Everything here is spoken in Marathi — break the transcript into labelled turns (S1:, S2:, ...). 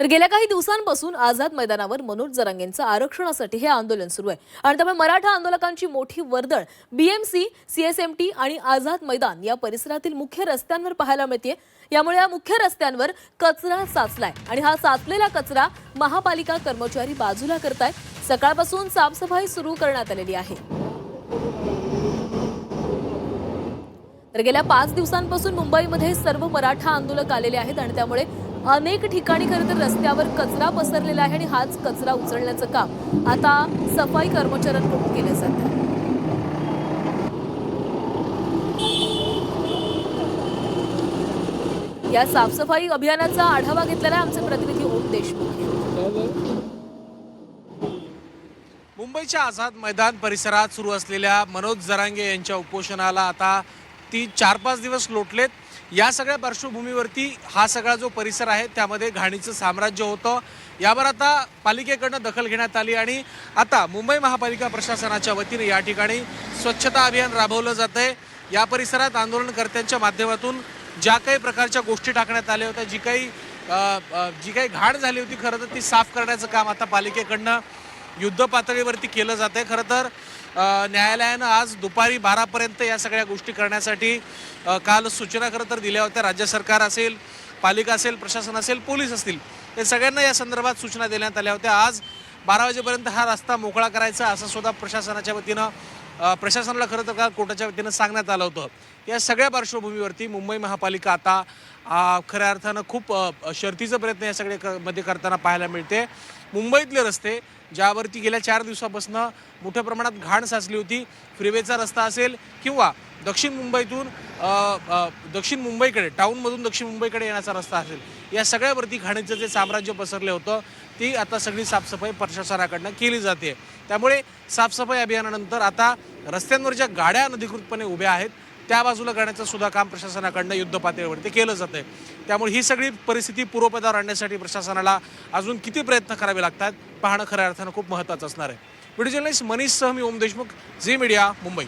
S1: तर गेल्या काही दिवसांपासून आझाद मैदानावर मनोज जरांगेंचं आरक्षणासाठी हे आंदोलन सुरू आहे. आणि त्यामुळे मराठा आंदोलकांची मोठी वर्दळ बीएमसी सीएसएमटी आणि आझाद मैदान या परिसरातील मुख्य रस्त्यांवर पाहायला मिळते यामुळे या मुख्य रस्त्यांवर कचरा साचलाय आणि हा साचलेला कचरा महापालिका कर्मचारी बाजूला करताय सकाळपासून साफसफाई सुरू करण्यात आलेली आहे. तर गेल्या पाच दिवसांपासून मुंबईमध्ये सर्व मराठा आंदोलक आलेले आहेत आणि त्यामुळे अनेक ठिकाणी खरं तर रस्त्यावर कचरा पसरलेला आहे आणि हाच कचरा उचलण्याचं काम आता सफाई कर्मचाऱ्यांकडून केलं जात आहे. या साफसफाई अभियानाचा आढावा घेतलेला आहे आमचे प्रतिनिधी ओम देशमुख.
S2: मुंबईच्या आझाद मैदान परिसरात सुरू असलेल्या मनोज जरांगे यांच्या उपोषणाला आता ती चार पाच दिवस लोटलेत. या सगळ्या पार्श्वभूमीवरती हा सगळा जो परिसर आहे त्यामध्ये घाणीचं साम्राज्य होतं. यावर आता पालिकेकडनं दखल घेण्यात आली आणि आता मुंबई महापालिका प्रशासनाच्या वतीने या ठिकाणी स्वच्छता अभियान राबवलं जात आहे या परिसरात आंदोलनकर्त्यांच्या माध्यमातून ज्या काही प्रकारच्या गोष्टी टाकण्यात आल्या होत्या जी काही जी काही घाण झाली होती खरं तर ती साफ करण्याचं काम आता पालिकेकडनं युद्ध पातळीवरती केलं आहे खरं तर न्यायालयानं आज दुपारी बारापर्यंत या सगळ्या गोष्टी करण्यासाठी काल सूचना खरं तर दिल्या होत्या. राज्य सरकार असेल पालिका असेल प्रशासन असेल पोलीस असतील या सगळ्यांना या संदर्भात सूचना देण्यात आल्या होत्या. आज बारा वाजेपर्यंत हा रस्ता मोकळा करायचा असं सुद्धा प्रशासनाच्या वतीनं प्रशासनाला खरं तर काल कोर्टाच्या वतीनं सांगण्यात आलं होतं. या सगळ्या पार्श्वभूमीवरती मुंबई महापालिका आता खऱ्या अर्थानं खूप शर्तीचा प्रयत्न या सगळे क- मध्ये करताना पाहायला मिळते. मुंबईतले रस्ते ज्यावरती गेल्या चार दिवसापासून मोठ्या प्रमाणात घाण साचली होती. फ्रीवेचा रस्ता असेल किंवा दक्षिण मुंबईतून दक्षिण मुंबईकडे टाऊनमधून दक्षिण मुंबईकडे येण्याचा रस्ता असेल. या सगळ्यावरती घाणीचं जे साम्राज्य पसरलं होतं ती आता सगळी साफसफाई प्रशासनाकडनं केली जाते. त्यामुळे साफसफाई अभियानानंतर आता रस्त्यांवर ज्या गाड्या अनधिकृतपणे उभ्या आहेत त्या बाजूला करण्याचं सुद्धा काम प्रशासनाकडनं युद्ध पातळीवरती केलं जातं आहे त्यामुळे ही सगळी परिस्थिती पूर्वपदावर आणण्यासाठी प्रशासनाला अजून किती प्रयत्न करावे लागतात पाहणं खऱ्या अर्थानं खूप महत्त्वाचं असणार आहे. व्हिडिओ जर्नलिस्ट मनीष सह मी ओम देशमुख झी मीडिया मुंबई.